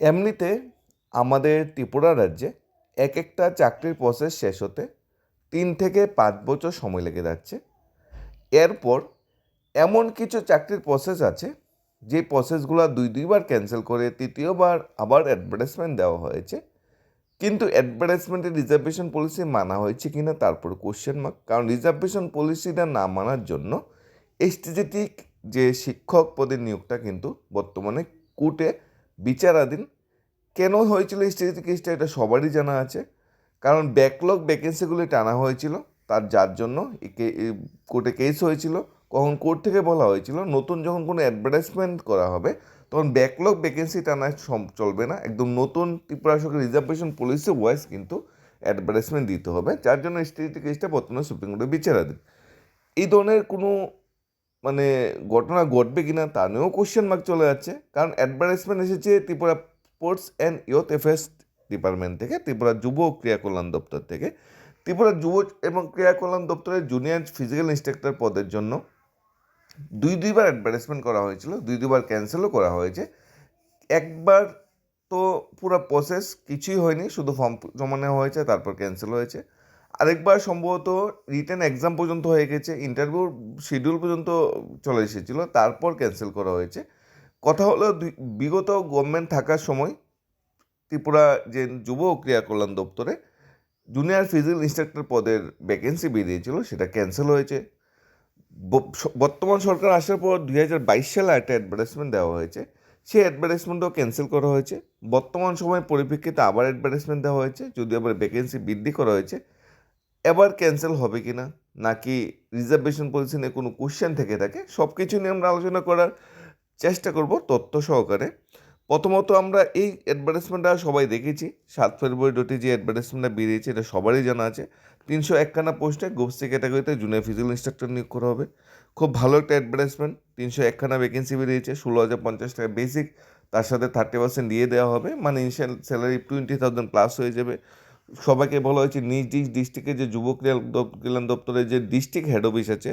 এমনিতে আমাদের ত্রিপুরা রাজ্যে এক একটা চাকরির প্রসেস শেষ হতে তিন থেকে পাঁচ বছর সময় লেগে যাচ্ছে। এরপর এমন কিছু চাকরির প্রসেস আছে, যে প্রসেসগুলো দুই, দুইবার ক্যান্সেল করে তৃতীয়বার আবার অ্যাডভার্টাইজমেন্ট দেওয়া হয়েছে। কিন্তু অ্যাডভার্টাইজমেন্টের রিজার্ভেশন পলিসি মানা হয়েছে কিনা তারপর কোশ্চেন মার্ক কারণ রিজার্ভেশন পলিসিটা না মানার জন্য এসটিজেটিক যে শিক্ষক পদের নিয়োগটা কিন্তু বর্তমানে কোর্টে বিচারাধীন। কেন হয়েছিল এসটিজেটিক কেসটা এটা সবারই জানা আছে। কারণ ব্যাকলগ ভ্যাকেন্সিগুলি টানা হয়েছিল। তার, যার জন্য কোর্টে কেস হয়েছিল। কখন কোর্ট থেকে বলা হয়েছিল, নতুন যখন কোনো অ্যাডভার্টাইজমেন্ট করা হবে, তখন ব্যাকলগ ভ্যাকেন্সি টানা চলবে না। একদম নতুন ত্রিপুরা সরকার রিজার্ভেশন পলিসি ওয়াইজ কিন্তু অ্যাডভার্টাইজমেন্ট দিতে হবে। যার জন্য এসটিটি কেসটা বর্তমানে সুপ্রিম কোর্টে বিচারাধীন। এই ধরনের কোনো মানে ঘটনা ঘটবে কিনা তা নিয়েও কোশ্চেন মার্ক চলে যাচ্ছে। কারণ অ্যাডভার্টাইজমেন্ট এসেছে Tripura sports and youth affairs department থেকে, ত্রিপুরা যুব ও ক্রীড়া কল্যাণ দপ্তর থেকে। ত্রিপুরা যুব এবং ক্রীড়া কল্যাণ দপ্তরের জুনিয়র ফিজিক্যাল ইনস্ট্রাক্টর পদের জন্য দুই দুইবার অ্যাডভার্টাইজমেন্ট করা হয়েছিল, দুই দুইবার ক্যান্সেলও করা হয়েছে। একবার তো পুরো প্রসেস কিছুই হয়নি, শুধু ফর্ম জমা নেওয়া হয়েছে, তারপর ক্যান্সেল হয়েছে। আরেকবার সম্ভবত রিটেন এক্সাম পর্যন্ত হয়ে গেছে, ইন্টারভিউ শিডিউল পর্যন্ত চলে এসেছিল, তারপর ক্যান্সেল করা হয়েছে। কথা হলো বিগত গভর্নমেন্ট থাকার সময় ত্রিপুরা যে যুব ও ক্রীড়া কল্যাণ দপ্তরে জুনিয়র ফিজিক্যাল ইনস্ট্রাক্টর পদের ভ্যাকেন্সি বেরিয়েছিল সেটা ক্যান্সেল হয়েছে। বর্তমান সরকার আসার পর দুই হাজার বাইশ সালে একটা অ্যাডভার্টাইজমেন্ট দেওয়া হয়েছে, সেই অ্যাডভার্টাইজমেন্টও ক্যান্সেল করা হয়েছে। বর্তমান সময়ের পরিপ্রেক্ষিতে আবার অ্যাডভার্টাইজমেন্ট দেওয়া হয়েছে, যদি আবার ভ্যাকেন্সি বৃদ্ধি করা হয়েছে এবার ক্যান্সেল হবে কি না? নাকি রিজার্ভেশন পলিসি নিয়ে কোনো কোশ্চেন থেকে থাকে? সব কিছু নিয়ে আমরা আলোচনা করার চেষ্টা করব তথ্য সহকারে। প্রথমত আমরা এই অ্যাডভার্টাইজমেন্টটা সবাই দেখেছি। সাত ফেব্রুয়ারি ডোটে যে অ্যাডভার্টাইজমেন্টটা বেরিয়েছে, এটা সবারই জানা আছে। তিনশো একখানা পোস্টে গোপসি ক্যাটাগরিতে জুনিয়র ফিজিক্যাল ইনস্ট্রাক্টর নিয়োগ করা হবে। খুব ভালো একটা অ্যাডভার্টাইজমেন্ট তিনশো একখানা ভ্যাকেন্সি বেরিয়েছে, ষোলো হাজার পঞ্চাশ টাকা বেসিক তার সাথে থার্টি পার্সেন্ট দিয়ে দেওয়া হবে। মানে initial salary twenty thousand plus হয়ে যাবে। সবাইকে বলা হয়েছে, নিজ নিজ ডিস্ট্রিক্টে যে যুব কল্যাণ দপ্তরের যে ডিস্ট্রিক্ট হেড অফিস আছে,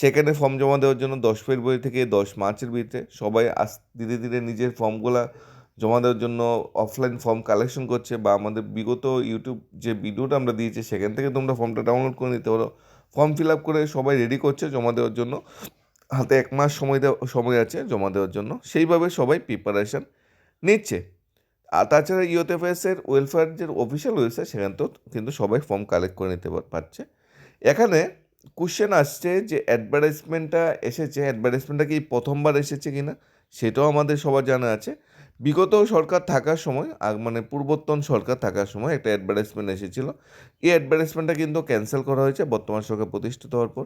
সেখানে ফর্ম জমা দেওয়ার জন্য দশ ফেব্রুয়ারি থেকে দশ মার্চের ভিতরে সবাই আস, ধীরে ধীরে নিজের ফর্মগুলা জমা দেওয়ার জন্য অফলাইন ফর্ম কালেকশন করছে বা আমাদের বিগত ইউটিউব যে ভিডিওটা আমরা দিয়েছি, সেখান থেকে তোমরা ফর্মটা ডাউনলোড করে নিতে পারো। ফর্ম ফিল আপ করে সবাই রেডি করছে জমা দেওয়ার জন্য। হাতে এক মাস সময় দেওয়া, সময় আছে জমা দেওয়ার জন্য। সেইভাবে সবাই প্রিপারেশান নিচ্ছে। আর তাছাড়া ইউএফএসের ওয়েলফেয়ার যে অফিসিয়াল ওয়েবসাইট সেখান তো কিন্তু সবাই ফর্ম কালেক্ট করে নিতে পারছে। এখানে কোশ্চেন আসছে যে অ্যাডভার্টাইজমেন্টটা এসেছে অ্যাডভার্টাইজমেন্টটা কি প্রথমবার এসেছে কি না সেটাও আমাদের সবার জানা আছে। বিগত সরকার থাকার সময় মানে পূর্বতন সরকার থাকার সময় একটা অ্যাডভার্টাইজমেন্ট এসেছিল। এই অ্যাডভার্টাইজমেন্টটা কিন্তু ক্যান্সেল করা হয়েছে, বর্তমান সরকার প্রতিষ্ঠিত হওয়ার পর।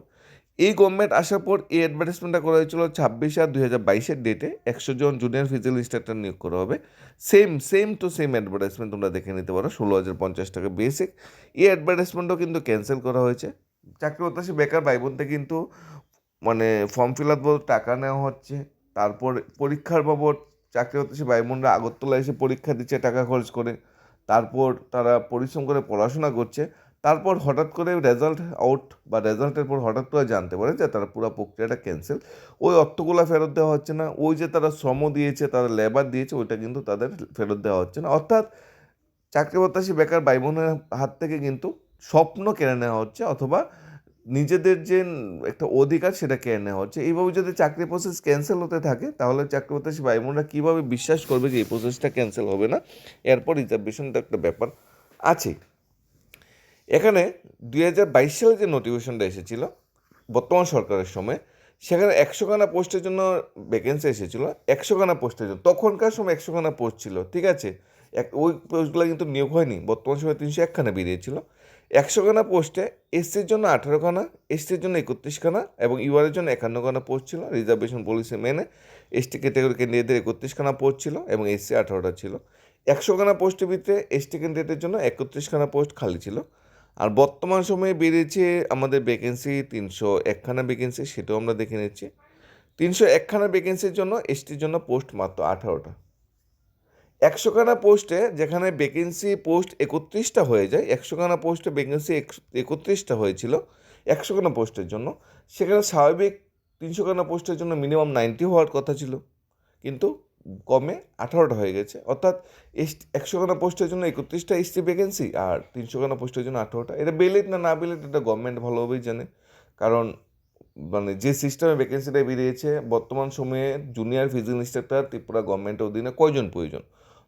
এই গভর্নমেন্ট আসার পর এই অ্যাডভার্টাইজমেন্টটা করা হয়েছিল ছাব্বিশ আর দুই হাজার বাইশের ডেটে একশো জন জুনিয়র ফিজিক্যাল ইনস্ট্রাক্টর নিয়োগ করা হবে। Same same to same advertisement তোমরা দেখে নিতে পারো, ষোলো হাজার পঞ্চাশ টাকা বেসিক এই অ্যাডভার্টাইজমেন্টও কিন্তু ক্যান্সেল করা হয়েছে। চাকরি হতাশে বেকার ভাই বোনতে কিন্তু মানে ফর্ম ফিল আপ টাকা নেওয়া হচ্ছে। তারপর পরীক্ষার বাবদ চাকরি প্রত্যাশী ভাই বোনরা আগরতলা এসে পরীক্ষা দিচ্ছে টাকা খরচ করে। তারপর তারা পরিশ্রম করে পড়াশোনা করছে। তারপর হঠাৎ করে রেজাল্ট আউট বা রেজাল্টের পর হঠাৎ করে জানতে পারে যে তারা পুরো প্রক্রিয়াটা ক্যান্সেল ওই অর্থগুলো ফেরত দেওয়া হচ্ছে না। ওই যে তারা শ্রম দিয়েছে, তারা লেবার দিয়েছে, ওইটা কিন্তু তাদের ফেরত দেওয়া হচ্ছে না। অর্থাৎ চাকরি প্রত্যাশী বেকার ভাই বোনের হাত থেকে কিন্তু স্বপ্ন কেড়ে নেওয়া হচ্ছে অথবা নিজেদের যে একটা অধিকার সেটা কেড়ে নেওয়া হচ্ছে। এইভাবে যদি চাকরি প্রসেস ক্যান্সেল হতে থাকে, তাহলে চাকরি প্রত্যাশী ভাই বোনরা কীভাবে বিশ্বাস করবে যে এই প্রসেসটা ক্যান্সেল হবে না? এরপর রিজার্ভেশনটা একটা ব্যাপার আছে। এখানে দুই হাজার বাইশ সালে যে নোটিফিকেশনটা এসেছিল, বর্তমান সরকারের সময়, সেখানে একশোখানা পোস্টের জন্য ভ্যাকেন্সি এসেছিল, একশোখানা পোস্টের জন্য। তখনকার সময় একশোখানা পোস্ট ছিল, ঠিক আছে? এক, ওই পোস্টগুলো কিন্তু নিয়োগ হয়নি, বর্তমান সময় তিনশো একখানা বেরিয়েছিল একশোখানা পোস্টে এসসির জন্য আঠেরোখানা, এসটির জন্য একত্রিশখানা এবং ইউআরের জন্য একান্নখানা পোস্ট ছিল। রিজার্ভেশন পলিসি মেনে এসটি ক্যাটাগরি ক্যান্ডিডেটদের একত্রিশখানা পোস্ট ছিল এবং এসসি আঠারোটা ছিল। একশোখানা পোস্টের ভিতরে এসটি ক্যান্ডিডেটের জন্য একত্রিশখানা পোস্ট খালি ছিল। আর বর্তমান সময়ে বেড়েছে আমাদের ভ্যাকেন্সি তিনশো একখানা ভ্যাকেন্সি সেটাও আমরা দেখে নিচ্ছি। তিনশো একখানা ভ্যাকেন্সির জন্য এসটির জন্য পোস্ট মাত্র আঠারোটা। একশোখানা পোস্টে যেখানে ভ্যাকেন্সি পোস্ট একত্রিশটা হয়ে যায়, একশোখানা পোস্টে ভ্যাকেন্সি একত্রিশটা হয়েছিল একশোখানা পোস্টের জন্য। সেখানে স্বাভাবিক তিনশোখানা পোস্টের জন্য মিনিমাম নাইনটি হওয়ার কথা ছিল। কিন্তু কমে আঠারোটা হয়ে গেছে। অর্থাৎ এস একশোখানা পোস্টের জন্য একত্রিশটা এসটি ভ্যাকেন্সি আর তিনশো তিনশোখানা পোস্টের জন্য আঠারোটা। এটা বেলেট না না বেলেট এটা গভর্নমেন্ট ভালোভাবেই জানে। কারণ মানে যে সিস্টেমে ভ্যাকেন্সিটা বেরিয়েছে, বর্তমান সময়ে জুনিয়র ফিজিক্যাল ইনস্ট্রাক্টর ত্রিপুরা গভর্নমেন্টের অধীনে কয়জন প্রয়োজন?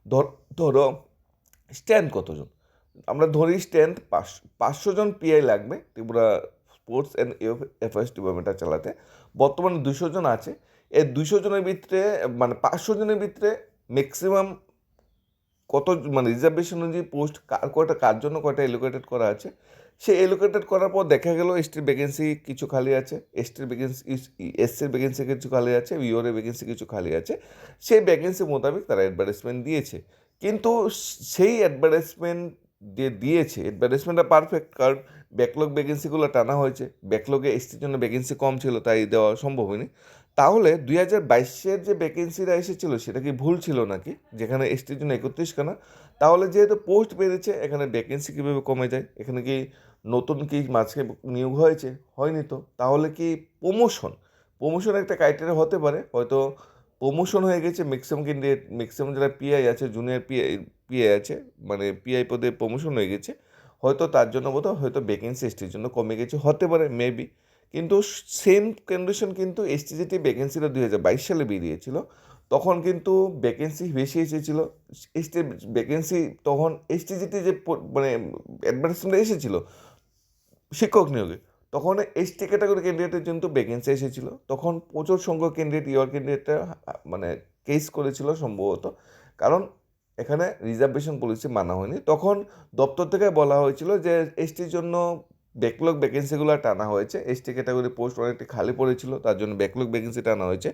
ধর, ধরো স্ট্যান্ড কতজন? আমরা ধরি স্ট্যান্ড পাঁচশো পাঁচশো জন পিআই লাগবে ত্রিপুরা স্পোর্টস অ্যান্ড এফআইএস ডিপার্টমেন্টটা চালাতে। বর্তমানে দুশো জন আছে। এই দুশো জনের ভিতরে মানে পাঁচশো জনের ভিতরে ম্যাক্সিমাম কত মানে রিজার্ভেশন অনুযায়ী পোস্ট কার কয়টা, কার জন্য কয়টা এলোকেটেড করা আছে সে এলোকেটেড করার পর দেখা গেল এসটির ভ্যাকেন্সি কিছু খালি আছে এসটির ভ্যাকেন্সি এসসির ভ্যাকেন্সি কিছু খালি আছে ইউরের ভ্যাকেন্সি কিছু খালি আছে, সেই ভ্যাকেন্সি মোতাবেক তারা অ্যাডভার্টাইজমেন্ট দিয়েছে। কিন্তু সেই অ্যাডভার্টাইজমেন্ট যে দিয়েছে অ্যাডভার্টাইজমেন্টটা পারফেক্ট কারণ ব্যাকলগ ভ্যাকেন্সিগুলো টানা হয়েছে ব্যাকলগে এসটির জন্য ভ্যাকেন্সি কম ছিল, তাই দেওয়া সম্ভব হয়নি। তাহলে দুই হাজার বাইশের যে ভ্যাকেন্সিটা এসেছিল, সেটা কি ভুল ছিল নাকি? যেখানে এসটির জন্য একত্রিশ খানা। তাহলে যেহেতু পোস্ট বেড়েছে, এখানে ভ্যাকেন্সি কীভাবে কমে যায়? এখানে কি নতুন কি মাঝে নিয়োগ হয়েছে? হয়নি তো। তাহলে কি প্রমোশন প্রমোশন একটা ক্রাইটেরিয়া হতে পারে। হয়তো প্রমোশন হয়ে গেছে ম্যাক্সিমাম ক্যান্ডিডেট ম্যাক্সিমাম যারা পিআই আছে জুনিয়র পিআই পিআই আছে মানে পিআই পদে প্রমোশন হয়ে গেছে। হয়তো তার জন্য বোধহয়, হয়তো ভ্যাকেন্সি এসটির জন্য কমে গেছে। হতে পারে মেবি কিন্তু সেম কন্ডিশন কিন্তু এসটিজিটি ভ্যাকেন্সিটা দুই হাজার বাইশ সালে বেরিয়েছিল তখন কিন্তু ভ্যাকেন্সি বেশি এসেছিল। এসটি ভ্যাকেন্সি তখন এসটিজিটি যে মানে অ্যাডভার্টাইজমেন্ট এসেছিল, শিক্ষক নিয়োগে, তখন এসটি ক্যাটাগরি ক্যান্ডিডেটের জন্য ভ্যাকেন্সি এসেছিল। তখন প্রচুর সংখ্যক ক্যান্ডিডেট ইয়র ক্যান্ডিডেটটা মানে কেস করেছিল সম্ভবত। কারণ এখানে রিজার্ভেশন পলিসি মানা হয়নি। তখন দপ্তর থেকে বলা হয়েছিল যে এসটির জন্য ব্যাকলগ ভ্যাকেন্সিগুলো টানা হয়েছে। এসটি ক্যাটাগরি পোস্ট অনেকটি খালি পড়েছিল, তার জন্য ব্যাকলগ ভ্যাকেন্সি টানা হয়েছে।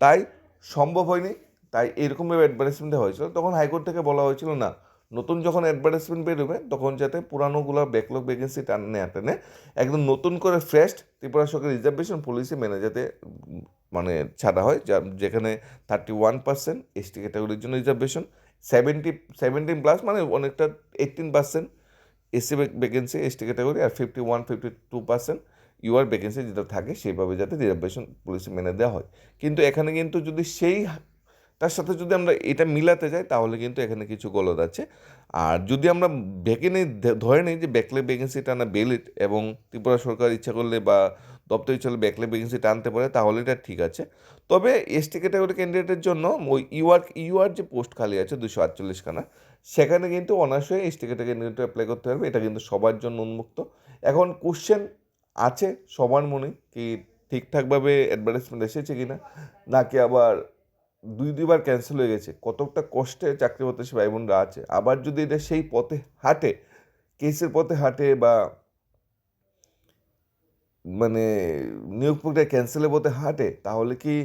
তাই সম্ভব হয়নি, তাই এরকমভাবে অ্যাডভার্টাইজমেন্ট হয়েছিল। তখন হাইকোর্ট থেকে বলা হয়েছিল, না, নতুন যখন অ্যাডভার্টাইজমেন্ট বেরোবে, তখন যাতে পুরানোগুলো ব্যাকলগ ভ্যাকেন্সি টানে টেনে, একদম নতুন করে ফ্রেশ ত্রিপুরা সরকার রিজার্ভেশন পলিসি মেনে যাতে মানে ছাড়া হয় যা যেখানে থার্টি ওয়ান পার্সেন্ট এসটি ক্যাটাগরির জন্য রিজার্ভেশন সেভেন্টি সেভেন্টিন প্লাস মানে অনেকটা eighteen percent SC vacancy ST category আর fifty one fifty two percent UR vacancy যেটা থাকে সেইভাবে যাতে রিজার্ভেশন পলিসি মেনে দেওয়া হয়। কিন্তু এখানে কিন্তু যদি সেই তার সাথে যদি আমরা এটা মিলাতে যাই, তাহলে কিন্তু এখানে কিছু গলদ আছে। আর যদি আমরা ভেকে নিই ধরে নিই যে ব্যাকলে ভ্যাকেন্সি টানা বেলিট এবং ত্রিপুরা সরকার ইচ্ছা করলে বা দপ্তর ইচ্ছা করলে ব্যাকলে ভ্যাকেন্সি টানতে পারে, তাহলে এটা ঠিক আছে। তবে এসটি ক্যাটাগরি ক্যান্ডিডেটের জন্য ওই ইউআর ইউআর যে পোস্ট খালি আছে দুশো আটচল্লিশখানা সেখানে কিন্তু অনার্সে এসটি ক্যাটাগরি ক্যান্ডিডেট অ্যাপ্লাই করতে পারবে এটা কিন্তু সবার জন্য উন্মুক্ত। এখন কোশ্চেন আছে সবার মনে কি ঠিকঠাকভাবে অ্যাডভার্টাইজমেন্ট এসেছে কি না নাকি আবার দুই দুইবার ক্যান্সেল হয়ে গেছে, কতটা কষ্টে চাকরি প্রত্যাশী ভাই বোনরা আছে? আবার যদি এটা সেই পথে হাঁটে কেসের পথে হাঁটে বা মানে নিয়োগ প্রক্রিয়া ক্যান্সেলের পথে হাঁটে, তাহলে কি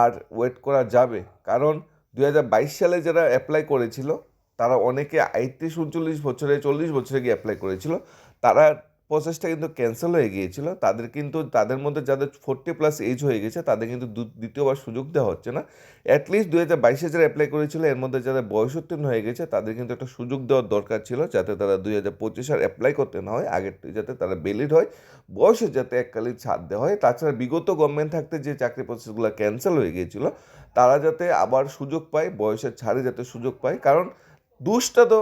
আর ওয়েট করা যাবে? কারণ দু হাজার বাইশ সালে যারা অ্যাপ্লাই করেছিল, তারা অনেকে আটত্রিশ, উনচল্লিশ বছরে, চল্লিশ বছরে গিয়ে অ্যাপ্লাই করেছিল। তারা প্রসেসটা কিন্তু ক্যান্সেল হয়ে গিয়েছিল। তাদের কিন্তু, তাদের মধ্যে যাদের ফোর্টি প্লাস এজ হয়ে গেছে, তাদের কিন্তু দ্বিতীয়বার সুযোগ দেওয়া হচ্ছে না। অ্যাটলিস্ট দু হাজার বাইশে যারা অ্যাপ্লাই করেছিল, এর মধ্যে যারা বয়সোত্তীর্ণ হয়ে গেছে, তাদের কিন্তু একটা সুযোগ দেওয়ার দরকার ছিল, যাতে তারা দুই হাজার পঁচিশ আর অ্যাপ্লাই করতে না হয়, আগের, যাতে তারা বেলিড হয়, বয়সে যাতে এককালীন ছাড় দেওয়া হয়। তাছাড়া বিগত গভর্নমেন্ট থাকতে যে চাকরি প্রসেসগুলো ক্যান্সেল হয়ে গিয়েছিল, তারা যাতে আবার সুযোগ পায়, বয়সের ছাড়ে যাতে সুযোগ পায়। কারণ দুষ্টা তো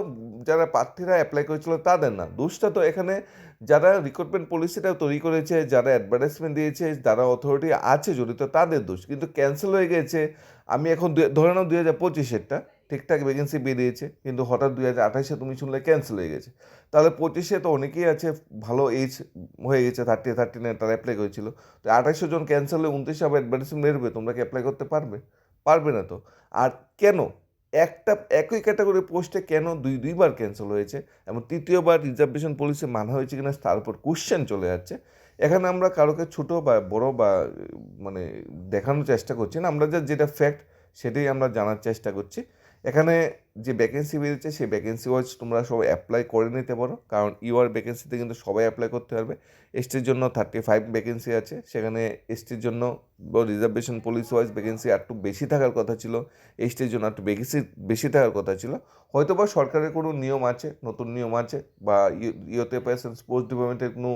যারা প্রার্থীরা অ্যাপ্লাই করেছিল, তাদের না। দুষ্টা তো এখানে যারা রিক্রুটমেন্ট পলিসিটা তৈরি করেছে, যারা অ্যাডভার্টাইজমেন্ট দিয়েছে, যারা অথরিটি আছে জড়িত, তাদের দোষ। কিন্তু ক্যান্সেল হয়ে গেছে, আমি এখন ধরে নাও দুই হাজার পঁচিশেরটা, ঠিকঠাক ভ্যাকেন্সি বেরিয়েছে কিন্তু হঠাৎ দুই হাজার আঠাশে তুমি শুনলে ক্যান্সেল হয়ে গেছে। তাহলে পঁচিশে তো অনেকেই আছে, ভালো এজ হয়ে গেছে থার্টি থার্টি নাইন তারা অ্যাপ্লাই করেছিল। তো আঠাশশো জন ক্যান্সেল হয়ে উনত্রিশে আবার অ্যাডভার্টাইজমেন্ট বেরোবে, তোমরা কি অ্যাপ্লাই করতে পারবে? পারবে না তো। আর কেন? একটা, একই ক্যাটাগরি পোস্টে কেন দুই, দুইবার ক্যান্সেল হয়েছে এবং তৃতীয়বার রিজার্ভেশন পলিসি মানা হয়েছে কিনা তার উপর কোশ্চেন চলে যাচ্ছে। এখানে আমরা কারোকে ছোট বা বড় বা মানে দেখানোর চেষ্টা করছি না। আমরা যা যেটা ফ্যাক্ট সেটাই আমরা জানার চেষ্টা করছি। এখানে যে ভ্যাকেন্সি বেরিয়েছে, সেই ভ্যাকেন্সি ওয়াইজ তোমরা সবাই অ্যাপ্লাই করে নিতে পারো। কারণ ইউআর ভ্যাকেন্সিতে কিন্তু সবাই অ্যাপ্লাই করতে পারবে। এসটির জন্য থার্টি ফাইভ ভ্যাকেন্সি আছে। সেখানে এসটির জন্য রিজার্ভেশন পুলিশ ওয়াইজ ভ্যাকেন্সি একটু বেশি থাকার কথা ছিল। এসটির জন্য একটু বেশি বেশি থাকার কথা ছিল। হয়তো বা সরকারের কোনো নিয়ম আছে, নতুন নিয়ম আছে, বা ইউতে পেয়েছেন স্পোর্টস ডিপার্টমেন্টের কোনো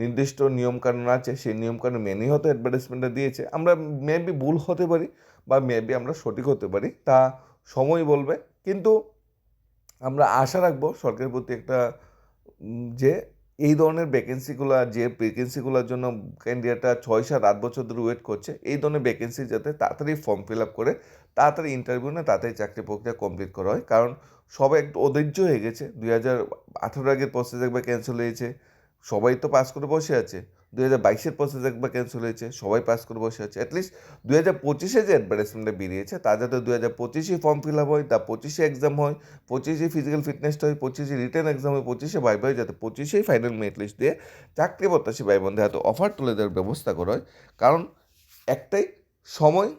নির্দিষ্ট নিয়মকানুন আছে, সেই নিয়মকানুন মেনেই হয়তো অ্যাডভার্টাইজমেন্টটা দিয়েছে। আমরা মেবি ভুল হতে পারি, বা মেবি আমরা সঠিক হতে পারি। তা সময় বলবে। কিন্তু আমরা আশা রাখব সরকারের প্রতি একটা যে এই ধরনের ভ্যাকেন্সিগুলো যে ভ্যাকেন্সিগুলোর জন্য ক্যান্ডিডেটরা ছয় সাত আট বছর ধরে ওয়েট করছে, এই ধরনের ভ্যাকেন্সি যাতে তাড়াতাড়ি ফর্ম ফিল আপ করে, তাড়াতাড়ি ইন্টারভিউ না তাড়াতাড়ি চাকরি প্রক্রিয়া কমপ্লিট করা হয়। কারণ সবাই একটু অধৈর্য হয়ে গেছে। দুই হাজার আঠেরো আগের প্রসেস একবার ক্যান্সেল হয়েছে। সবাই তো পাস করে বসে আছে। দুই হাজার বাইশের প্রসেস একবার ক্যান্সেল হয়েছে, সবাই পাস করে বসে আছে। অ্যাটলিস্ট দুই হাজার পঁচিশে যে অ্যাডভার্টাইজমেন্টটা বেরিয়েছে তা যাতে দুই হাজার পঁচিশে ফর্ম ফিল আপ হয়, তা পঁচিশে এক্সাম হয়, পঁচিশে ফিজিক্যাল ফিটনেসটা হয়, পঁচিশে রিটার্ন এক্সাম হয়, পঁচিশে ভাই ভাই যাতে পঁচিশেই ফাইনাল মেরিট লিস্ট দিয়ে চাকরি প্রত্যাশী ভাই বোনদের হাতে অফার তুলে দেওয়ার ব্যবস্থা করা হয়। কারণ একটাই, সময়,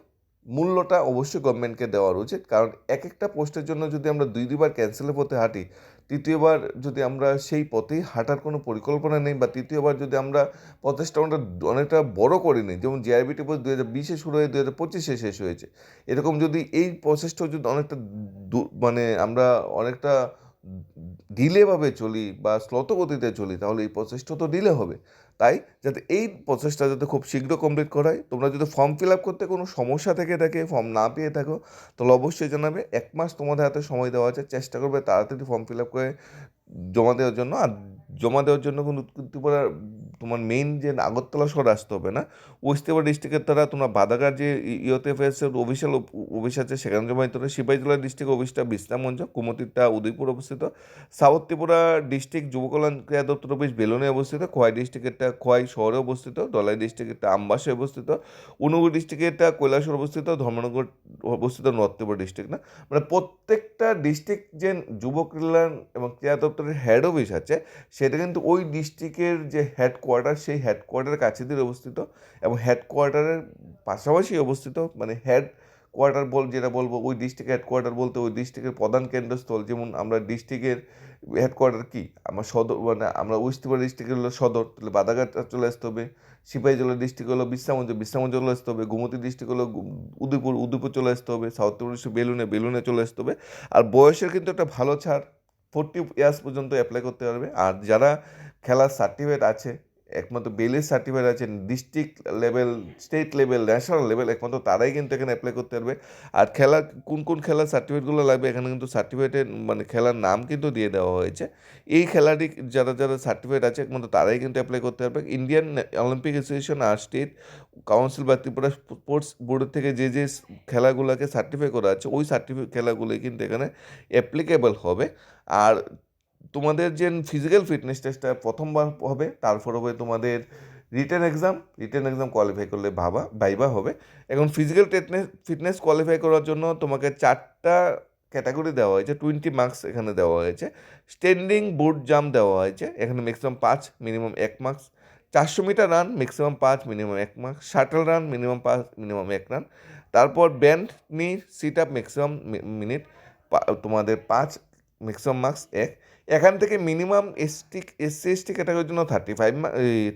মূল্যটা অবশ্যই গভর্নমেন্টকে দেওয়া উচিত। কারণ এক একটা পোস্টের জন্য যদি আমরা দুই দুবার ক্যান্সেলের পথে হাঁটি তৃতীয়বার যদি আমরা সেই পথেই হাঁটার কোনো পরিকল্পনা নেই বা তৃতীয়বার যদি আমরা প্রচেষ্টা আমরা অনেকটা বড় করে নিই, যেমন জিআরবিটি পোস্ট দু হাজার বিশে শুরু হয়ে দু হাজার পঁচিশে শেষ হয়েছে, এরকম যদি এই প্রচেষ্টা যদি অনেকটা মানে আমরা অনেকটা ডিলেভাবে চলি বা স্লতগতিতে চলি, তাহলে এই প্রচেষ্টা তো ডিলে হবে। তাই যাতে এই প্রচেষ্টা যাতে খুব শীঘ্র কমপ্লিট করায় তোমরা যদি ফর্ম ফিল আপ করতে কোনো সমস্যা থেকে থাকে ফর্ম না পেয়ে থাকো, তাহলে অবশ্যই জানাবে। এক মাস তোমাদের হাতে সময় দেওয়া আছে, চেষ্টা করবে তাড়াতাড়ি ফর্ম ফিল আপ করে জমা দেওয়ার জন্য। আর জমা দেওয়ার জন্য কোনো ত্রিপুরার তোমার মেইন যে আগরতলা শহর আসতে হবে না ওয়েস্ট ডিস্ট্রিক্টের দ্বারা তোমরা বাদাগার যে ইউতে এর অফিসিয়াল অফিস আছে সেখানে জমা দিতে হবে সিপাহী জেলা ডিস্ট্রিক্ট অফিসটা বিশ্রামগঞ্জ কুমতিরটা উদয়পুর অবস্থিত। সাউথ ত্রিপুরা ডিস্ট্রিক্ট যুব কল্যাণ ক্রিয়া দপ্তর অফিস বেলুনে অবস্থিত। খোয়াই ডিস্ট্রিক্টেরটা খোয়াই শহরে অবস্থিত। দলাই ডিস্ট্রিক্টেরটা আমবাসে অবস্থিত। অনুগুর ডিস্ট্রিক্টেরটা কৈলাসর অবস্থিত। ধর্মনগর অবস্থিত নর্থ ত্রিপুরা ডিস্ট্রিক্ট না। মানে প্রত্যেকটা ডিস্ট্রিক্ট যে যুব কল্যাণ এবং ক্রিয়া দপ্তরের হেড অফিস আছে সেটা কিন্তু ওই ডিস্ট্রিক্টের যে হেডকোয়ার্টার সেই হেডকোয়ার্টারের কাছে দিয়ে অবস্থিত এবং হেডকোয়ার্টারের পাশাপাশি অবস্থিত মানে হেড কোয়ার্টার বল, যেটা বলব, ওই ডিস্ট্রিক্ট হেডকোয়ার্টার বলতে ওই ডিস্ট্রিক্টের প্রধান কেন্দ্রস্থল, যেমন আমরা ডিস্ট্রিক্টের হেডকোয়ার্টার কি? আমার সদর মানে আমরা ওয়েস্ট ত্রিপুরা ডিস্ট্রিক্ট হলো সদর, তাহলে বাদাঘাট চলে আসতে হবে সিপাহী জেলা ডিস্ট্রিক্ট হলো বিশ্রামঞ্জ বিশ্রামঞ্জ চলে আসতে হবে, গোমতী ডিস্ট্রিক্ট হলো উদয়পুর উদয়পুর চলে আসতে হবে, সাউথ ত্রিপুরা বেলুনে বেলুনে চলে আসতে হবে, আর বয়সের কিন্তু একটা ভালো ছাড় ফোরটি ইয়ার্স পর্যন্ত অ্যাপ্লাই করতে পারবে। আর যারা খেলার সার্টিফিকেট আছে একমাত্র বেলের সার্টিফিকেট আছে district level state level national level একমাত্র তারাই কিন্তু এখানে অ্যাপ্লাই করতে পারবে। আর খেলা, কোন কোন খেলার সার্টিফিকেটগুলো লাগবে, এখানে কিন্তু সার্টিফিকেটের মানে খেলার নাম কিন্তু দিয়ে দেওয়া হয়েছে। এই খেলাটি যারা যারা সার্টিফিকেট আছে, একমাত্র তারাই কিন্তু অ্যাপ্লাই করতে পারবে। ইন্ডিয়ান অলিম্পিক অ্যাসোসিয়েশন আর স্টেট কাউন্সিল বা ত্রিপুরা স্পোর্টস বোর্ডের থেকে যে যে খেলাগুলোকে সার্টিফাই করা আছে, ওই সার্টিফিকেট খেলাগুলোই কিন্তু এখানে অ্যাপ্লিকেবল হবে। আর তোমাদের যে ফিজিক্যাল ফিটনেস টেস্টটা প্রথমবার হবে, তারপর হবে তোমাদের written exam written exam qualify করলে ভাবা, ভাইবা হবে। এখন ফিজিক্যাল টেটনেস ফিটনেস কোয়ালিফাই করার জন্য তোমাকে চারটা ক্যাটাগরি দেওয়া হয়েছে টোয়েন্টি মার্কস এখানে দেওয়া হয়েছে। স্ট্যান্ডিং বোর্ড জাম্প দেওয়া হয়েছে, এখানে ম্যাক্সিমাম পাঁচ মিনিমাম এক মার্কস চারশো মিটার রান ম্যাক্সিমাম পাঁচ মিনিমাম এক মার্কস শাটল রান মিনিমাম পাঁচ মিনিমাম এক রান তারপর bent knee sit up maximum minute তোমাদের পাঁচ ম্যাক্সিমাম মার্কস এক। এখান থেকে মিনিমাম এসটি এসসি এসটি ক্যাটাগরির জন্য থার্টি ফাইভ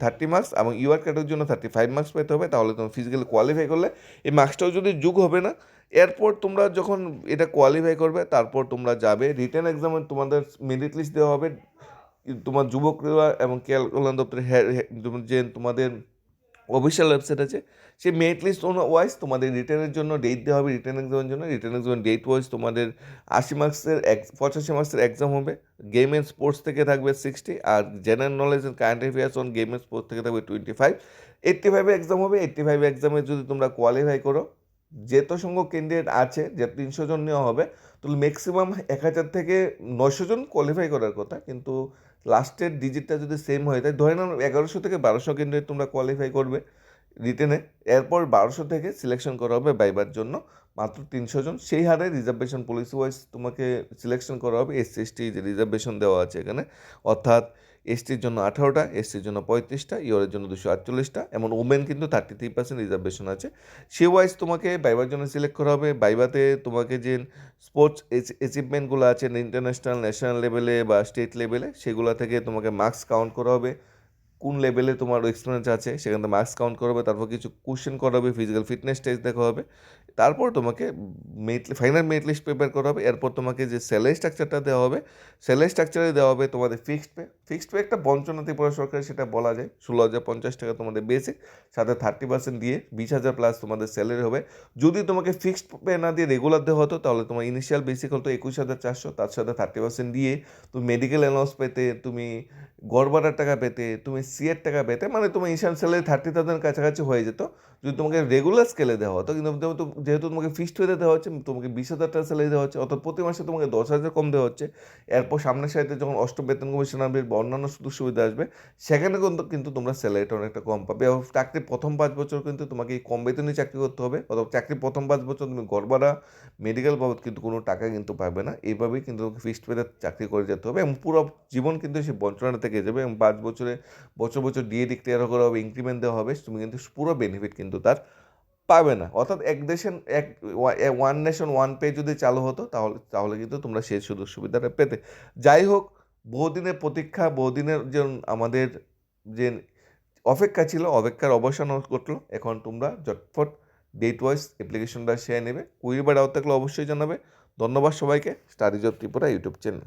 থার্টি মার্কস এবং ইউআর ক্যাটাগরির জন্য থার্টি ফাইভ মার্কস পেতে হবে, তাহলে তোমার ফিজিক্যালি কোয়ালিফাই করলে। এই মার্কসটাও যদি যুগ হবে না, এরপর তোমরা যখন এটা কোয়ালিফাই করবে, তারপর তোমরা যাবে। রিটার্ন এক্সামে তোমাদের মেরিট লিস্ট দেওয়া হবে। তোমার যুবক এবং খেয়াল কল্যাণ দপ্তরের যে তোমাদের অফিসিয়াল ওয়েবসাইট আছে। সেই মেট লিস্ট ওয়াইজ তোমাদের রিটার্নের জন্য ডেট দেওয়া হবে রিটার্ন এক্সামের জন্য। রিটার্ন এক্সামের ডেট ওয়াইজ তোমাদের আশি মার্কসের এক পঁচাশি মার্কসের এক্সাম হবে। গেম এন্ড স্পোর্টস থেকে থাকবে sixty R general knowledge and current affairs on game and sports থেকে থাকবে টোয়েন্টি ফাইভ এইট্টি ফাইভে এক্সাম হবে এইট্টি ফাইভে এক্সামে যদি তোমরা কোয়ালিফাই করো যেত সংখ্যক ক্যান্ডিডেট আছে, যে তিনশো জন নেওয়া হবে, তাহলে ম্যাক্সিমাম এক হাজার থেকে নয়শো জন কোয়ালিফাই করার কথা, কিন্তু লাস্টের ডিজিটটা যদি সেম হয়ে যায় ধরে নাও এগারোশো থেকে বারোশো ক্যান্ডিডেট তোমরা কোয়ালিফাই করবে রিটেনে এরপর বারোশো থেকে সিলেকশন করা হবে বাইবার জন্য, মাত্র তিনশো জন। সেই হারে রিজার্ভেশন পলিসি ওয়াইজ তোমাকে সিলেকশন করা হবে এসসি এসটি যে রিজার্ভেশন দেওয়া আছে এখানে। অর্থাৎ এসটির জন্য আঠারোটা, এসটির জন্য পঁয়ত্রিশটা ইওরের জন্য দুশো আটচল্লিশটা, এমন ওমেন কিন্তু থার্টি থ্রি পার্সেন্ট রিজার্ভেশন আছে। সে ওয়াইজ তোমাকে বাইবার জন্য সিলেক্ট করা হবে। বাইবাতে তোমাকে যে স্পোর্টস অ্যাচিভমেন্টগুলো আছে ইন্টারন্যাশনাল ন্যাশনাল লেভেলে বা স্টেট লেভেলে সেগুলো থেকে তোমাকে মার্কস কাউন্ট করা হবে। কোন লেভেলে তোমার এক্সপিরিয়েন্স আছে, সেখান থেকে মার্কস কাউন্ট করা হবে। তারপর কিছু কোশ্চেন করা হবে ফিজিক্যাল ফিটনেস টেস্ট দেখা হবে। তারপর তোমাকে merit final merit list prepare করা হবে। এরপর তোমাকে যে স্যালারি স্ট্রাকচারটা দেওয়া হবে স্যালারি স্ট্রাকচারে দেওয়া হবে তোমাদের ফিক্সড পে ফিক্সড পে একটা বঞ্চনা ত্রিপুরা সরকার সেটা বলা যায়। ষোলো হাজার পঞ্চাশ টাকা তোমাদের বেসিক সাথে থার্টি পার্সেন্ট দিয়ে বিশ হাজার প্লাস তোমাদের স্যালারি হবে। যদি তোমাকে ফিক্সড পে না দিয়ে রেগুলার দেওয়া হতো, তাহলে তোমার ইনিশিয়াল বেসিক হতো একুশ হাজার চারশো, তার সাথে থার্টি পার্সেন্ট দিয়ে তুমি মেডিকেল অ্যালাউন্স পেতে, তুমি গড় ভাড়ার টাকা পেতে, তুমি সিএর টাকা পেতে মানে তোমার ইনশিয়াল স্যালারি থার্টি থাউজেন্ড কাছাকাছি হয়ে যেত। যদি তোমাকে রেগুলার স্কেলে দেওয়া হতো, কিন্তু যেহেতু তোমাকে ফিক্সড পেতে দেওয়া হচ্ছে, তোমাকে বিশ হাজার টাকা স্যালারি দেওয়া হচ্ছে, অর্থাৎ প্রতি মাসে তোমাকে দশ হাজার কম দেওয়া হচ্ছে, এরপর সামনের সাথে যখন অষ্টম বেতন কমিশন আসবে বা অন্যান্য সুযোগ সুবিধা আসবে, সেখানে কিন্তু কিন্তু তোমরা স্যালারিটা অনেকটা কম পাবে। চাকরির প্রথম পাঁচ বছর কিন্তু তোমাকে এই কম বেতনে চাকরি করতে হবে অথবা চাকরির প্রথম পাঁচ বছর তুমি ভাড়া মেডিকেল বাবদ কিন্তু কোনো টাকা কিন্তু পাবে না। এইভাবেই কিন্তু তোমাকে ফিক্সড পেতে চাকরি করে যেতে হবে এবং পুরো জীবন কিন্তু সেই বঞ্চনা থেকে যাবে এবং পাঁচ বছরে বছর বছর ডিএ ডিক্লেয়ার করা হবে ইনক্রিমেন্ট দেওয়া হবে, তুমি কিন্তু পুরো বেনিফিট কিন্তু তার পাবে না। অর্থাৎ এক দেশের, এক ওয়ান নেশন ওয়ান পে যদি চালু হতো, তাহলে তাহলে কিন্তু তোমরা সেই সুযোগ সুবিধাটা পেতে। যাই হোক, বহুদিনের প্রতীক্ষা, বহুদিনের যে আমাদের যে অপেক্ষা ছিল, অপেক্ষার অবসান ঘটলো। এখন তোমরা ঝটফট ডেট ওয়াইজ অ্যাপ্লিকেশনটা শেয়ার নেবে। বার আউট থাকলে অবশ্যই জানাবে। ধন্যবাদ সবাইকে। Study job Tripura YouTube channel